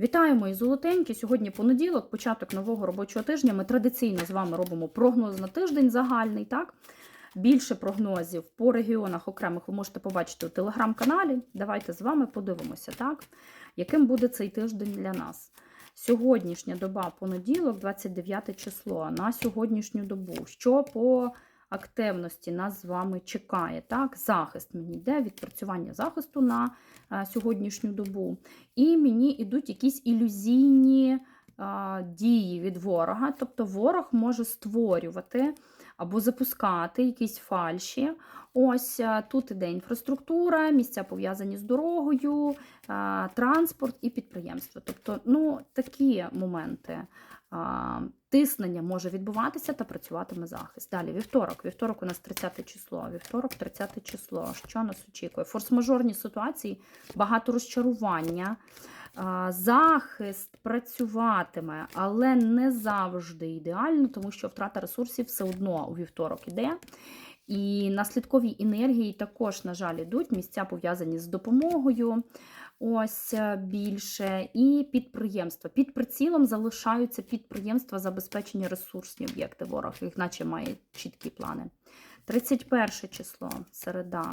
Вітаю, мої золотенькі. Сьогодні понеділок, початок нового робочого тижня. Ми традиційно з вами робимо прогноз на тиждень загальний. Так? Більше прогнозів по регіонах окремих ви можете побачити у телеграм-каналі. Давайте з вами подивимося, так? яким буде цей тиждень для нас. Сьогоднішня доба, понеділок, 29 число, на сьогоднішню добу. Що по активності нас з вами чекає? Так? Захист мені йде, відпрацювання захисту на е, сьогоднішню добу. І мені йдуть якісь ілюзійні дії від ворога. Тобто ворог може створювати або запускати якісь фальші. Ось тут іде інфраструктура, місця пов'язані з дорогою, транспорт і підприємства. Тобто, ну, такі моменти. Тиснення може відбуватися та працюватиме захист. Далі вівторок. Вівторок у нас 30 число. Вівторок, 30 число. Що нас очікує? Форс-мажорні ситуації, багато розчарування. Захист працюватиме, але не завжди ідеально, тому що втрата ресурсів все одно у вівторок іде. І наслідкові енергії також, на жаль, йдуть місця пов'язані з допомогою. Ось е, більше і підприємства. Під прицілом залишаються підприємства забезпечення ресурсні об'єкти. Ворог, їх наче має чіткі плани. 31 число, середа.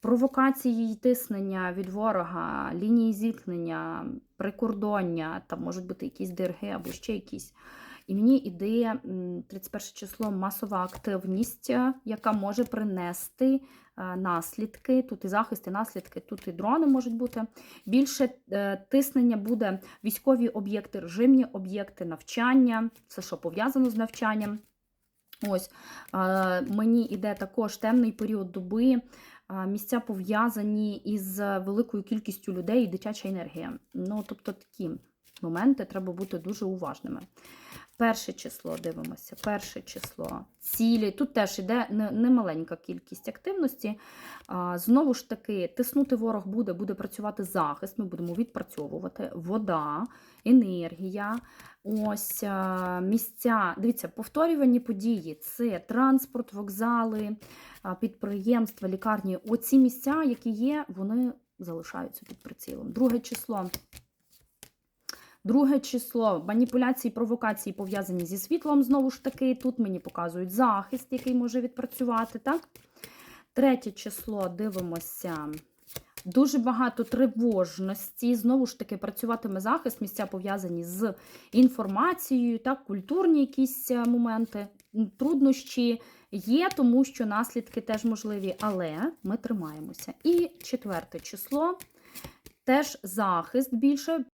Провокації і тиснення від ворога, лінії зіткнення, прикордоння, там можуть бути якісь ДРГ або ще якісь. І мені іде 31 число масова активність, яка може принести е, наслідки. Тут і захист, і наслідки, тут і дрони можуть бути. Більше е, тиснення буде військові об'єкти, режимні об'єкти, навчання, все, що пов'язано з навчанням. Ось е, мені йде також темний період доби. Місця пов'язані із великою кількістю людей і дитяча енергія. Ну, тобто такі моменти треба бути дуже уважними. Перше число дивимося, перше число, цілі. Тут теж йде немаленька кількість активності. Знову ж таки, тиснути ворог буде, буде працювати захист, ми будемо відпрацьовувати вода, енергія. Ось місця. Дивіться, повторювані події це транспорт, вокзали, підприємства, лікарні. Оці місця, які є, вони залишаються під прицілом. Друге число. Друге число маніпуляції, провокації пов'язані зі світлом, знову ж таки, тут мені показують захист, який може відпрацювати. так? Третє число дивимося. Дуже багато тривожності. Знову ж таки, працюватиме захист, місця пов'язані з інформацією, так, культурні якісь е, моменти, труднощі є, тому що наслідки теж можливі, але ми тримаємося. І четверте число теж захист більше.